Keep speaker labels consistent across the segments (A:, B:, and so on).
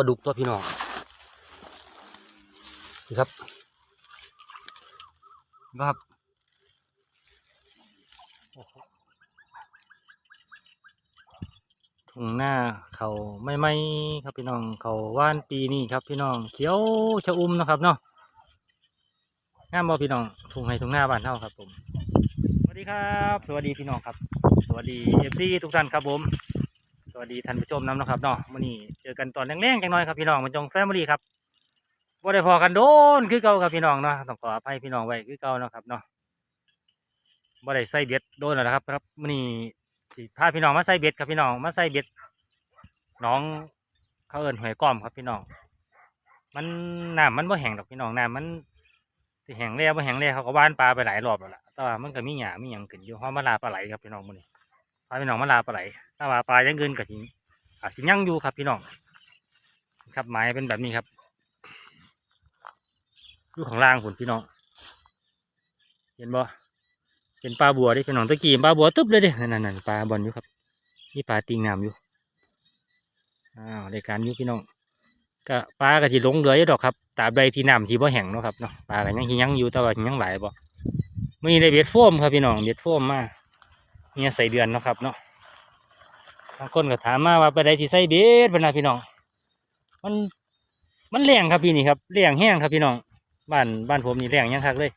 A: ปลาดุกตัวพี่น้องนี่ครับนะครับทุ่งหน้าเขาไม่ไม่ครับพี่น้องเขาว่านปีนี้ครับพี่น้องเขียวชะอุ่มนะครับเนาะงามบ่พี่น้องทุ่งให้ทุ่งหน้าบ้านเท่าครับผมสวัสดีครับ สวัสดีพี่น้องครับ สวัสดีเอฟซีทุกท่านครับผม วัสดีท่านผู้ชมน้ำนะครับเนาะมื่อนี้เจอกันตอนแรงๆจังน้อยครับพี่น้องมันจงแฟมิลี่ครับบ่ได้พอกันโดนคือเก่าครับพี่น้องเนาะต้องขออภัยพี่น้องไว้คือเก่าเนาะครับเนาะบ่ได้ใส่เบ็ดโดนแล้วนะครับครับมื่อนี้สิพาพี่น้องมาใส่เบ็ดครับพี่น้องมาใส่เบ็ดน้องเขาเอิ้นหอยก้อมครับพี่น้อง มันน้ำมันบ่แห้งดอกพี่น้องน้ำมันสิแห้งแล้วบ่แห้งแล้วเขาก็ว่านปลาไปหลายรอบแล้วล่ะแต่ว่ามันก็มีหญ้ามีหยังขึ้นอยู่เพราะมาลาปลาไหลครับพี่น้องมื่อนี้ พาพี่น้องมาลาปลาไหลถ้าว่าปลายังเงินก็จริงอาจสิยังอยู่ครับพี่น้องครับหมายเป็นแบบนี้ครับอยู่ข้างล่างคุณพี่น้อง เห็นบ่เป็นปลาบัวดิพี่น้องตะกี้ปลาบัวตึ๊บเลยดินั่นนั่นปลาบอลอยู่ครับนี่ปลาติงน้ำอยู่อ้าวรายการอยู่พี่น้องก็ปลาก็สิหลงเหลืออยู่ดอกครับตาบใดที่น้ำที่บ่แห้งเนาะครับเนาะปลาก็ยังสิยังอยู่แต่ว่ายังหลายบ่มีได้เบ็ดโฟมครับพี่น้องเบ็ดโฟมมา เนี่ยใส่เดือนเนาะครับเนาะบางคนก็ถามมาว่าไปได้ที่ไซเบสเป็นะพี่น้อง มันมันแรงครับพี่นี่ครับแรงแห้งครับพี่น้อง บ้านบ้านผมนี่แรงยังคักเลย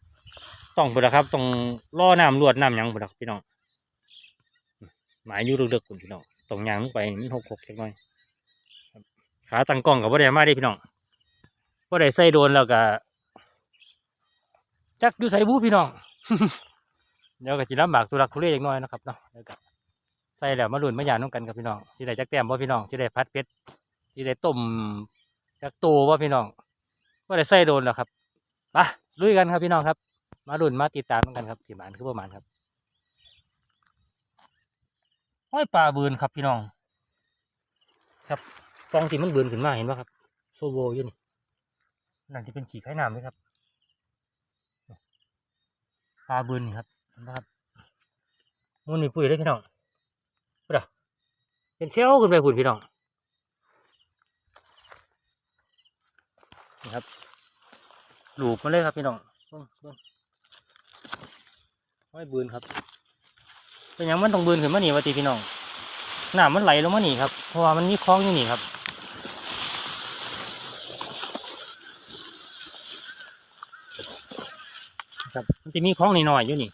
A: ต้องไปแล้วครับต้องล่อน้ำรวดน้ำยังไปแล้วพี่น้อง หมายอยู่ลึกๆคุณพี่น้องตรงยางลงไปมันหกหกเล็กน้อยขาตั้งกล้องกับว่าได้มาได้พี่น้องว่าได้ใส่โดนแล้วก็จักอยู่ใส่บูพี่น้อง เดี๋ยวก็จิลำบากตุลักทุเรศอีกหน้อยนะครับเนาะเดี๋ยวก็ใส่แล้วมาลุ่นมาหยาดน้องกันกับพี่น้องสิได้จักแต้มบ่พี่น้องสิได้พัดเป็ดสิได้ต้มจักโตบ่พี่น้องว่าได้ใส่โดนแล้วครับไปลุยกันครับพี่น้องครับ มาลุ่นมาติดตามน้องกันครับสิหมานคือประมาณครับห้อยปลาบืนครับพี่น้อง ครับฟองที่มันบืนขึ้นมาเห็นป่ะครับโซโวอยู่นี่นั่นที่เป็นขี่ไข่น้ำเลยครับปลาบืนนี่ครับ นะครับมูนี่ปุ๋ยเลยพี่น้องเป็นเที่ยวขึ้นไปคุณพี่น้องนี่ครับหลูบมาเลยครับพี่น้องเบิ่เบิ่งไว้บืนครับเป็นหยังมันต้องบืนขึ้นมาหนีวะตีพี่น้องหน้ำมันไหลลงมาหนีครับเพราะว่ามันมีคล้องอยู่นี่ครับครับมันจะมีคล้องนิดหน่อยๆอยู่นี่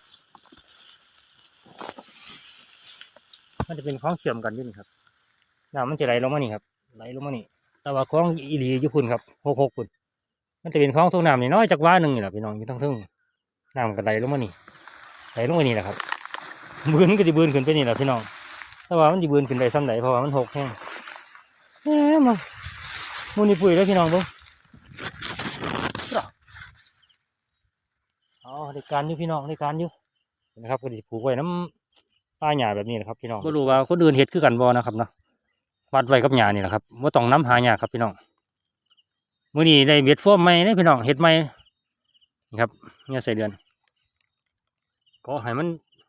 A: มันจะเป็นคลองเชื่อมกันยู่นี่ครับน้ำมันจะไหลลงมานี่ครับ ไหลลงมานี่ แต่ว่าคลองอีหลียู่คุณครับหกหกคุณมันจะเป็นคลองส่งน้ำนี่น้อยจากว่าหนึ่งนี่แหละพี่น้องอยู่ทั้งทึ่งน้ำมันก็ไหลลงมานี่ไหลลงมานี่แหละครับบืนก็จะบืนขึ้นไปนี่แหละพี่น้อง แต่ว่ามันจะบืนขึ้นไปซ้ำไหนเพราะว่ามันหกแห้งเอ๊ะมามูนี่ปุ๋ยแล้วพี่น้องเบุ้งอ๋อในการอยู่พี่น้องในการอยู่นะครับก็จะผูกไว้น้ำ ป้าหญ้าแบบนี้นะครับพี่น้องก็รู้ว่าคนอื่นเฮ็ดคือกันบ่นะครับเนาะวัดไว้กับหญ้านี่แหละครับว่าต้องน้ำหาหญ้าครับพี่น้องมื้อนี้ได้เบ็ดโฟมใหม่ได้พี่น้องเฮ็ดใหม่นี่ครับเนี่ยใส่เดือนก็ให้มัน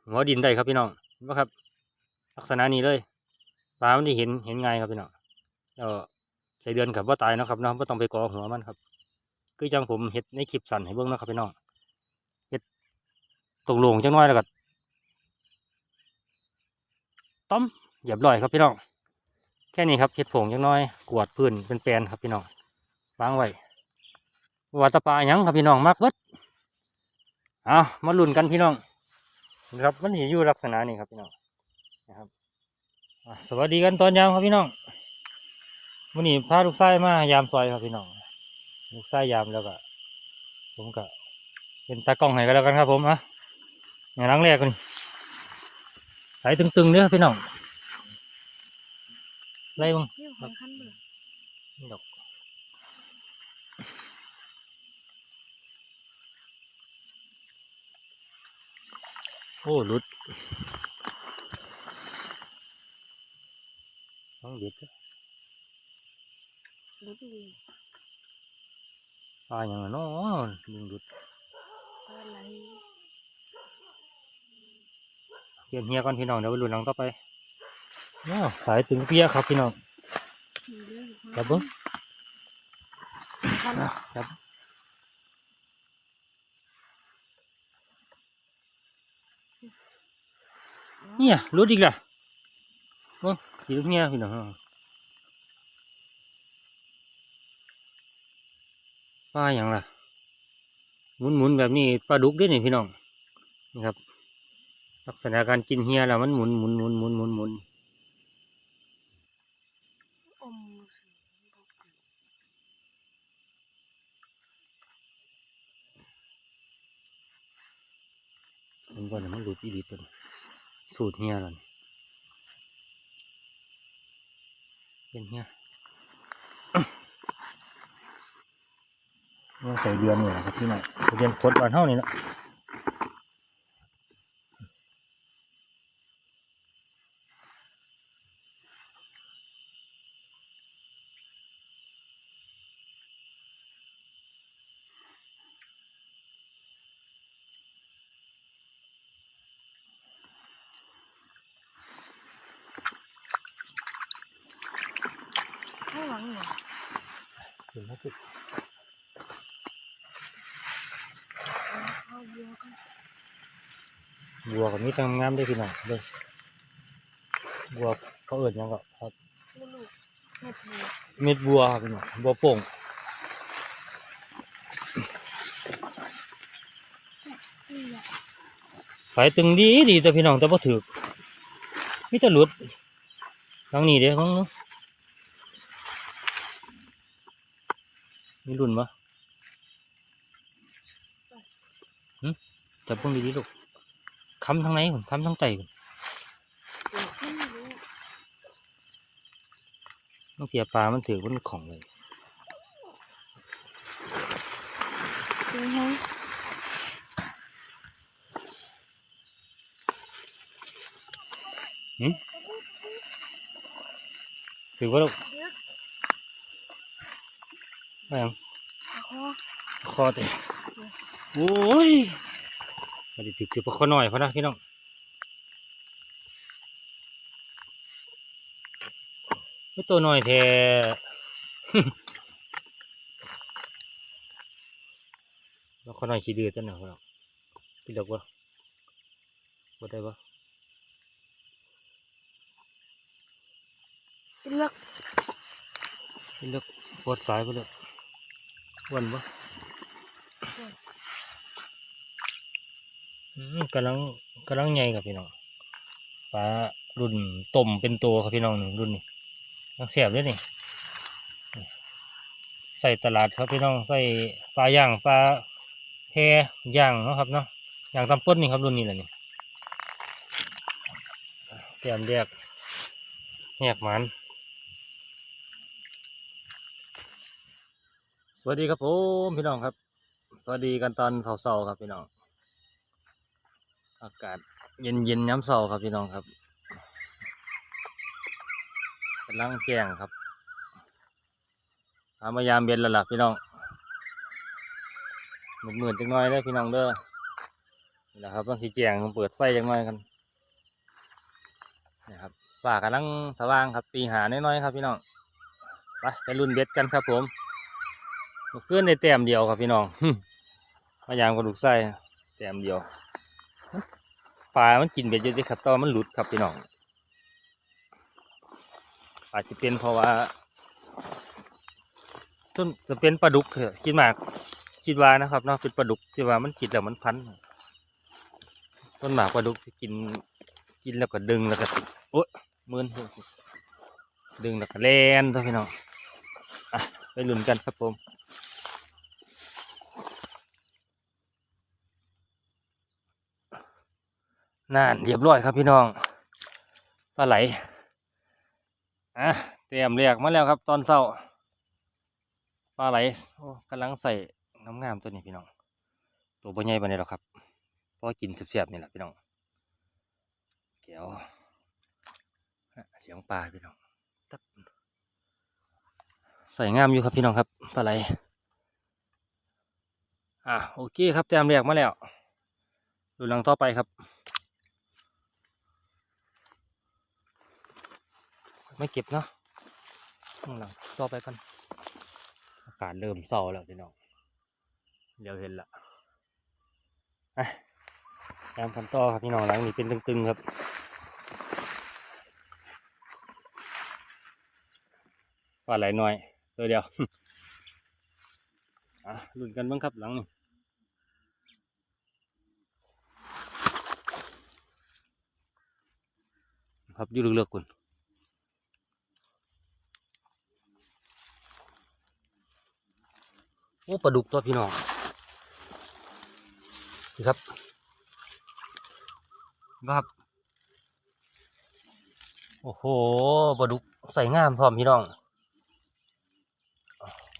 A: หัวดินได้ครับพี่น้องเห็นบ่ครับ ลักษณะนี้เลยปลามันที่เห็นเห็นไงครับพี่น้องแล้วใส่เดือนกับว่าตายนะครับเนาะว่าต้องไปกอหัวมันครับ คือจังผมเฮ็ดในคลิปสั่นให้เบิ่งนาะครับพี่น้องเฮ็ดตรงลงจังน้อยแล้วก็ ต้อมเหยียบร้อยครับพี่น้องแค่นี้ครับเห็ดผงจังน้อยกวดพื้นเป็นแปลนครับพี่น้องวางไว้ว่าแตปลายังครับพี่น้องมักเบิดเอามาลุ้นกันพี่น้องนะครับมันสิอยู่ลักษณะนี้ครับพี่น้องนะครับสวัสดีกันตอนยามครับพี่น้องวันนี้พาลูกชายมายามซอยครับพี่น้อง ลูกชายยามแล้วก็ผมก็เป็นตากล้องให้กันแล้วกันครับผมอะอย่างหลังแรกก่อนายตึงๆเด้อพี่น้องไล่มึง
B: เรื่องของขั้นเบื่อ
A: นี่ดอกโอ้หลุดต้องเด็ดเด้อ
B: รู้ดี
A: ปลาอย่างนั้นเนาะดึงหลุด
B: อะไร
A: เกี่ยมเฮียก่อนพี่น้องเดี๋ยวไปลุ้นหลังต่อไปอ้าวสายตึงเปียครับพี่น้อง
B: มีเรื่องของ
A: ครับเบิ้ง
B: คัน
A: นะครับเนี่ยรุดอีกและโอ้สีลูกเนี่ยพี่น้องปลาอย่างล่ะหมุนหมุนๆแบบนี้ปลาดุกด้วยนี่พี่น้องนี่ครับ ลักษณะการกินเฮียแล้วมันหมุนหมุนหมุนหมุนหมุนหมุน
B: มั
A: นก่อนมันหลุดอีดีตัวนี้สูตรเฮียแล้วนี่เป็นเฮียเราใส่เดือนนี่แหละครับพี่น้องเดือนพดวันเท่านี้เนาะ
B: งหลังเห็
A: นไหมคือ
B: เอาบัวกั
A: บัวกับมีทำงามได้พี่น้องเลยบัวเขาเอิดยังก็ครับ
B: เม็ดบัว
A: ครับพี่น้องบัวโป่ง
B: นี่แหละ
A: สายตึงดีดีแต่พี่น้องแต่พอถือมิจะหลุดทางนี้เด้ของนู้น มีรุ่นปะหึจับเพิ่งดีๆลูกค้ำทางไหนผมค้ำทางไตผม
B: ไม่รู้
A: ต้องเสียปลา มันถือมันของเลย
B: เป็นไง
A: ถือว่าลูก
B: เยอะ
A: ไม่ยัง
B: คอ
A: คอเตะโอ้ยมาดิถือถือปลาคอหน่อยพอนะพี่น้องไม่ตัวหน่อยแท้แล้วคอหน่อยขี้ดื้อตัวหน่อยพี่น้องพี่ดอกวะบ่ได้ปะ
B: เป็นเลือก
A: พี่เลือกปวดสายไปเลย วันปะอืมกำลังกำลังใหญ่ครับพี่น้องปลารุ่นต้มเป็นตัวครับพี่น้องหนี่งรุ่นนี้ยังเสียบด้วยนี่ใส่ตลาดครับพี่น้องใส่ปลาย่างปลาแพย่างเนาะครับเนาะย่างตำป้นนี่ครับรุ่นนี้แหละนี่เตรียมแยกแยกมัน วัสดีครับผมพี่น้องครับ สวัสดีกันตอนเสาร์ครับพี่น้อง อากาศเย็นเย็นย้ำเสาร์ครับพี่น้องครับกำลังแจ้งครับพามายามเบ็นแล้วล่ะพี่น้องหมื่นๆจังน้อยเลยพี่น้องเด้อนี่แหละครับต้องสีแจงเปิดไฟจังน้อยกันนี่ครับป่ากำลังสว่างครับตีหาน้อยๆครับพี่น้องไปไปรุ่นเบ็ดกันครับผม มื่อคืนในแต้มเดียวครับพี่น้องมายามกระดูกไส้แต้มเดียวปลา มันกินเบ็ดเยอะๆครับตอนมันหลุดครับพี่น้อง อาจจะเป็นเพราะว่าต้นจะเป็นปลาดุกเถอะคิดมากคิดว่านะครับเนาะเป็นปลาดุกที่ว่ามันกินแล้วมันพันต้นหมากปลาดุกที่กินกินแล้วก็ดึงแล้วก็โอ๊ยมือนดึงแล้วก็แล่นตัวพี่น้องอะไปลุ้นกันครับผม นั่นเรียบร้อยครับพี่น้องปลาไหลอะเตรียมเรียกมาแล้วครับตอนเช้าปลาไหลกำลังใส่น้ำงามตัวนี้พี่น้อง ตัวบ่ใหญ่ปานนี้หรอกครับเพราะกินเสียบๆนี่แหละพี่น้องเกี่ยวเสียงปลาพี่น้องใส่งามอยู่ครับพี่น้องครับปลาไหลอะโอเคครับเตรียมเรียกมาแล้วดูหลังต่อไปครับ ไม่เก็บเนาะข้างหลังต่อไปกันอากาศเริ่มเศร้าแล้วพี่น้องเดี๋ยวเห็นละไปตามกันต่อครับพี่น้องหลังนี้เป็นตึงๆครับปลาไหลหน้อยตัวเดียวอะลุ้นกันบ้างครับหลังนี้ครับอยืดเลือกๆคุณ โอ้ปลาดุกตัวพี่น้องนี่ครับครับ โอ้โหปลาดุกใส่งามพร้อมพี่น้อง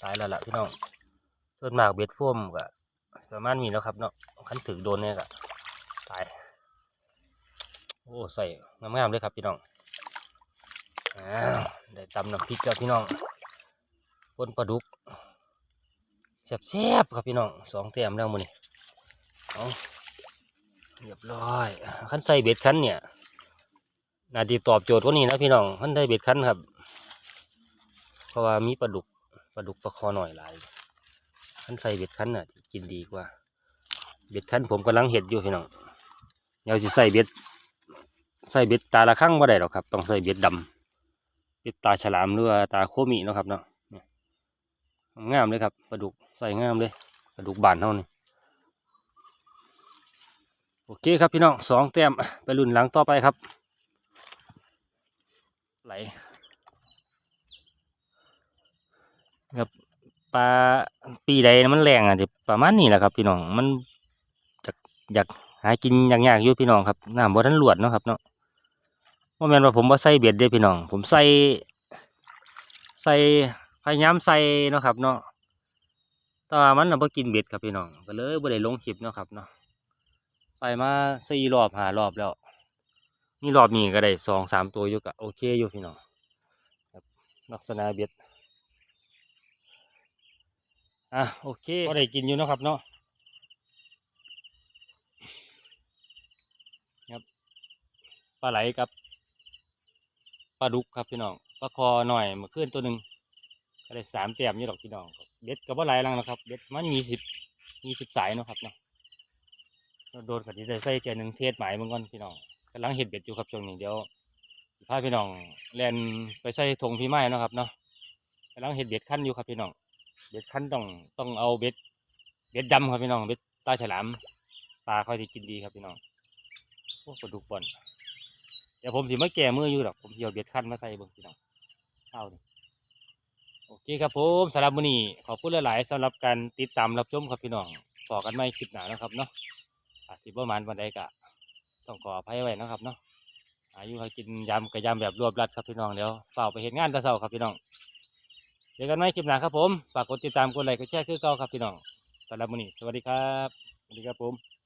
A: ตายแล้วล่ะพี่น้องส่วนมากเบ็ดฟ่วมก็ประมาณนี้แล้วครับเนาะขันถือโดนเนี่ยก็ตายโอ้ใส่งามๆเลยครับพี่น้องอได้ตำน้ำพริกแล้วพี่น้องปนปลาดุก แซ่บๆครับพี่น้องสองแต้มแล้วมื้อนี้เอาเรียบร้อยขั้นใส่เบ็ดคั้นเนี่ยน่าจะตอบโจทย์กว่านี้นะพี่น้องขั้นได้เบ็ดคั้นครับ เพราะว่ามีปลาดุกปลาดุกปลาคอหน่อยหลายคันใส่เบ็ดคันน่ะที่กินดีกว่า เบ็ดคั้นผมกำลังเห็ดอยู่พี่น้องเดี๋ยวจะใส่เบ็ดใส่เบ็ดตาละข้างบ่ได้หรอกครับ ต้องใส่เบ็ดดำเบ็ดตาฉลามหรือว่าตาโคมิเนะครับเนาะงามเลยครับปลาดุก ใส่งามเลยปลาดุกบานเท่านี้โอเคครับพี่น้องสองแต้มไปรุ่นหลังต่อไปครับ ไหลครับปลาปีใดมันแรงอะจะประมาณนี้แหละครับ พี่น้องมันจากอยากหากินยากๆอยู่พี่น้องครับน้ำบ่ทันหลวดเนาะครับเนาะว่าแม่นว่าผมว่าใส่เบ็ดเด้พี่น้อง ผมใส่ใส่พยายามใส่เนาะครับเนาะ แต่ว่ามันน่ะบ่กินเบ็ดครับพี่น้องก็เลยบ่ได้ลงคลิปเนาะครับเนาะใส่มาสี่รอบหารอบแล้วนี่รอบนี้ก็ได้สองสามตัวอยู่ก็โอเคอยู่พี่น้องครับลักษณะเบ็ดอะโอเคก็ได้กินอยู่เนาะครับเนาะครับปลาไหลกับปลาดุกครับพี่น้องปลาคอหน่อยเมาขึ้นตัวหนึ่ง ได้สามเตียมอยู่ดอกพี่น้องครับเบ็ดกับปลาไหลลังนะครับเบ็ดมันมีสิบมีสิบสายนะครับเนาะเราโดนขัดที่ได้ใส่เจหนึ่งเทศหมายเมื่อก่อนพี่น้องกำลังเห็ดเบ็ดอยู่ครับช่วงนี้เดี๋ยวพาพี่น้องแลนไปใส่ธงพี่ไม้เนาะครับเนาะกำลังเห็ดเบ็ดขั้นอยู่ครับพี่น้องเบ็ดคันต้องต้องเอาเบ็ดเบ็ดดำครับพี่น้องเบ็ดตาฉลามปลาค่อยที่กินดีครับพี่น้องพวกปลาดุกบอลเดี๋ยวผมสิมาแก่มืออยู่ดอกผมสิเอาเบ็ดคันมาใส่เบิ่งพี่น้องเอาดิ โอเคครับผมสำหรับมื้อนี้ขอบคุณหลายๆสำหรับการติดตามรับชมครับพี่น้องต่อกันไม่คลิปหนานะครับเนาะอาจสิประมาณวันใดกะ ต้องขออภัยไว้นะครับเนาะอายุห้กินยำกับยำแบบรวบรัดครับพี่น้องเดี๋ยวเฝ้าไปเห็นงานแตะเช้าครับพี่น้องเจอกันใหม่คลิปหน้าครับผมฝากกดติดตามกดไลค์กดแชร์คือเก่าครับพี่น้องสำหรับมื้อนี้สวัสดีครับสวัสดีครับผม